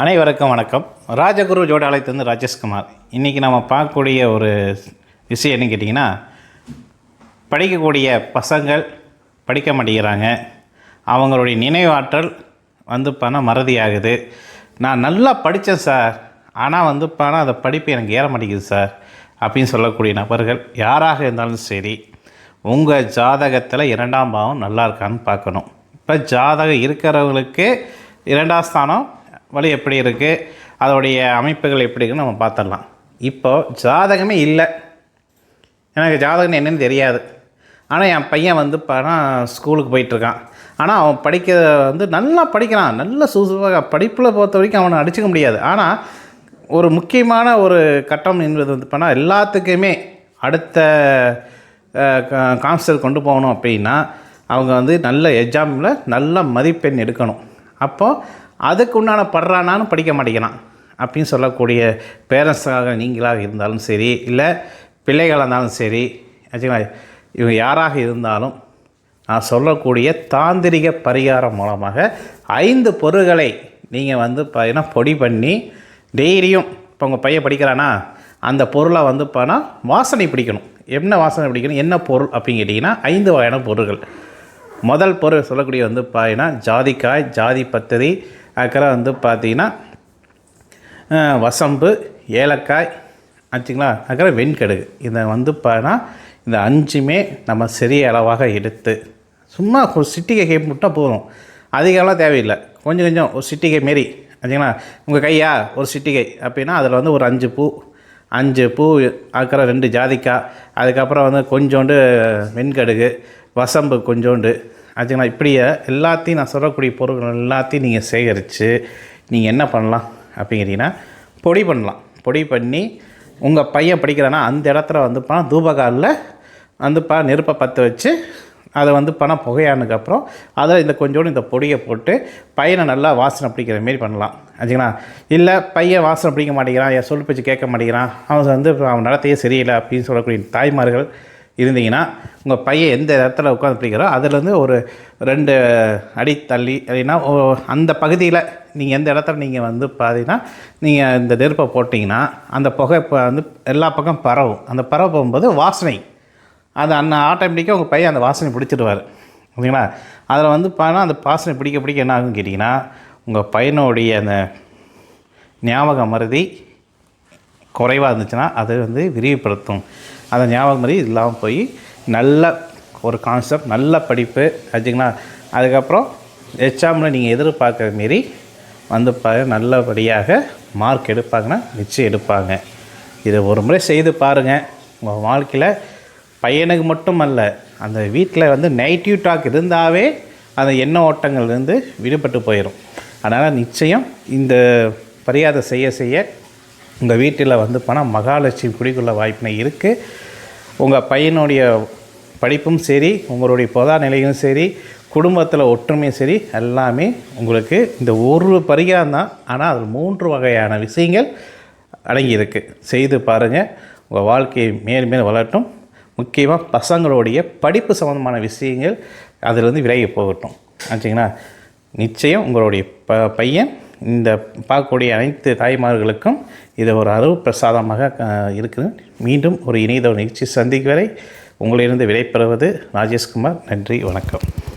அனைவருக்கும் வணக்கம். ராஜகுரு ஜோடாலயத்திலிருந்து ராஜேஷ்குமார். இன்றைக்கி நம்ம பார்க்கக்கூடிய ஒரு விஷயம் என்ன கேட்டிங்கன்னா படிக்கக்கூடிய பசங்கள் படிக்க மாட்டேங்கிறாங்க. அவங்களுடைய நினைவாற்றல் வந்து பணம் மறதியாகுது. நான் நல்லா படித்தேன் சார். ஆனால் வந்து பணம் அந்த படிப்பு எனக்கு ஏற மாட்டேங்குது சார் அப்படின்னு சொல்லக்கூடிய நபர்கள் யாராக இருந்தாலும் சரி உங்கள் ஜாதகத்தில் இரண்டாம் பாவம் நல்லா இருக்கான்னு பார்க்கணும். இப்போ ஜாதகம் இருக்கிறவங்களுக்கு இரண்டாம் ஸ்தானம் வழி எப்படி இருக்குது அதோடைய அமைப்புகள் எப்படி இருக்குன்னு நம்ம பார்த்துடலாம். இப்போது ஜாதகமே இல்லை. எனக்கு ஜாதகம் என்னன்னு தெரியாது. ஆனால் என் பையன் வந்து பணம் ஸ்கூலுக்கு போயிட்டுருக்கான். ஆனால் அவன் படிக்க வந்து நல்லா படிக்கிறான். நல்ல சுசுவாக படிப்பில் பொறுத்த வரைக்கும் அவனை அடிச்சுக்க முடியாது. ஆனால் ஒரு முக்கியமான ஒரு கட்டம் என்பது வந்து பண்ணால் எல்லாத்துக்குமே அடுத்த கான்ஸ்டர் கொண்டு போகணும் அப்படின்னா அவங்க வந்து நல்ல எக்ஸாமில் நல்ல மதிப்பெண் எடுக்கணும். அப்போது அதுக்கு உண்டான படுறானான்னு படிக்க மாட்டேங்கிறான். அப்படின்னு சொல்லக்கூடிய பேரண்ட்ஸாக நீங்களாக இருந்தாலும் சரி இல்லை பிள்ளைகளாக இருந்தாலும் சரி ஆச்சுங்களா இவங்க யாராக இருந்தாலும் நான் சொல்லக்கூடிய தாந்திரிக பரிகாரம் மூலமாக ஐந்து பொருள்களை நீங்கள் வந்து பார்த்தீங்கன்னா பொடி பண்ணி டெய்லியும் இப்போ உங்கள் பையன் படிக்கிறானா அந்த பொருளை வந்து பார்த்தா வாசனை பிடிக்கணும். என்ன வாசனை பிடிக்கணும்? என்ன பொருள் அப்படின்னு கேட்டிங்கன்னா ஐந்து வகையான பொருள்கள். முதல் பொருள் சொல்லக்கூடிய வந்து பார்த்தீங்கன்னா ஜாதிக்காய் ஜாதி பத்திரி. அதுக்கெல்லாம் வந்து பார்த்தீங்கன்னா வசம்பு ஏலக்காய் ஆச்சுங்களா? அதுக்கப்புறம் வெண்கடுகு. இதை வந்து பார்த்தா இந்த அஞ்சுமே நம்ம சிறிய அளவாக எடுத்து சும்மா ஒரு சிட்டிகை கை முட்டா போதும். அதிகம்லாம் தேவையில்லை. கொஞ்சம் கொஞ்சம் ஒரு சிட்டிகை மாரி ஆச்சுங்களா? உங்கள் கையா? ஒரு சிட்டிகை. அப்படின்னா அதில் வந்து ஒரு அஞ்சு பூ அஞ்சு பூ அதுக்கப்புறம் ரெண்டு ஜாதிக்காய் அதுக்கப்புறம் வந்து கொஞ்சோண்டு வெண்கடுகு வசம்பு கொஞ்சோண்டு. ஆச்சுங்களா இப்படியே எல்லாத்தையும் நான் சொல்லக்கூடிய பொருட்கள் எல்லாத்தையும் நீங்கள் சேகரித்து நீங்கள் என்ன பண்ணலாம் அப்படிங்கிறீங்கன்னா பொடி பண்ணலாம். பொடி பண்ணி உங்கள் பையன் படிக்கிறான்னா அந்த இடத்துல வந்து பணம் தூபகாலில் வந்து ப நெருப்பை பற்ற வச்சு அதை வந்து பணம் புகையானதுக்கப்புறம் அதில் இந்த கொஞ்சோண்டு இந்த பொடியை போட்டு பையனை நல்லா வாசனை பிடிக்கிற மாரி பண்ணலாம். ஆச்சுங்களா இல்லை பையன் வாசனை பிடிக்க மாட்டேங்கிறான் என் சொல் பேச்சு கேட்க மாட்டேங்கிறான். அவன் வந்து அவன் நடத்தையே சரியில்லை அப்படின்னு சொல்லக்கூடிய தாய்மார்கள் இருந்தீங்கன்னா உங்கள் பையன் எந்த இடத்துல உட்காந்து பிடிக்கிறோ அதுலேருந்து ஒரு ரெண்டு அடி தள்ளி அப்படின்னா அந்த பகுதியில் நீங்கள் எந்த இடத்துல நீங்கள் வந்து பார்த்தீங்கன்னா நீங்கள் இந்த நெருப்பை போட்டிங்கன்னா அந்த புகை இப்போ வந்து எல்லா பக்கம் பரவும். அந்த பரவ போகும்போது வாசனை. அது அந்த ஆட்டோமேட்டிக்காக உங்கள் பையன் அந்த வாசனை பிடிச்சிடுவார். ஓகேங்களா? அதில் வந்து பார்த்தா அந்த வாசனை பிடிக்க பிடிக்க என்ன ஆகுன்னு கேட்டிங்கன்னா உங்கள் பையனுடைய அந்த ஞாபக மருதி குறைவாக இருந்துச்சுன்னா அது வந்து விரிவுபடுத்தும். அந்த ஞாபகம் மாதிரி இல்லாமல் போய் நல்ல ஒரு கான்செப்ட் நல்ல படிப்பு ஆச்சுங்களா அதுக்கப்புறம் எக்ஸாமில் நீங்கள் எதிர்பார்க்குற மாரி வந்து பாருங்க நல்லபடியாக மார்க் எடுப்பாங்கன்னா நிச்சயம் எடுப்பாங்க. இதை ஒரு முறை செய்து பாருங்கள் உங்கள் வாழ்க்கையில் பையனுக்கு மட்டும் அல்ல அந்த வீட்டில் வந்து நெகட்டிவ் டாக் இருந்தாவே அந்த எண்ண ஓட்டங்கள்லேருந்து விடுபட்டு போயிடும் அதனால் நிச்சயம் இந்த பரியாதை செய்ய செய்ய உங்கள் வீட்டில் வந்து பணம் மகாலட்சுமி குடிக்குள்ள வாய்ப்பினை இருக்குது உங்கள் பையனுடைய படிப்பும் சரி உங்களுடைய பொதா நிலையும் சரி குடும்பத்தில் ஒற்றுமையும் சரி எல்லாமே உங்களுக்கு இந்த ஒரு பரிகாரம் தான். ஆனால் அதில் மூன்று வகையான விஷயங்கள் அடங்கியிருக்கு செய்து பாருங்கள் உங்கள் வாழ்க்கையை மேலும் மேலும் வளரட்டும். முக்கியமாக பசங்களுடைய படிப்பு சம்மந்தமான விஷயங்கள் அதிலிருந்து விலகி போகட்டும். ஆச்சுங்களா? நிச்சயம் உங்களுடைய ப பையன் இந்த பார்க்கக்கூடிய அனைத்து தாய்மார்களுக்கும் இது ஒரு அருள் பிரசாதமாக இருக்குது மீண்டும் ஒரு இணையதள நிகழ்ச்சி சந்திக்கு வரை உங்களிலிருந்து விடைபெறுவது ராஜேஷ்குமார். நன்றி வணக்கம்.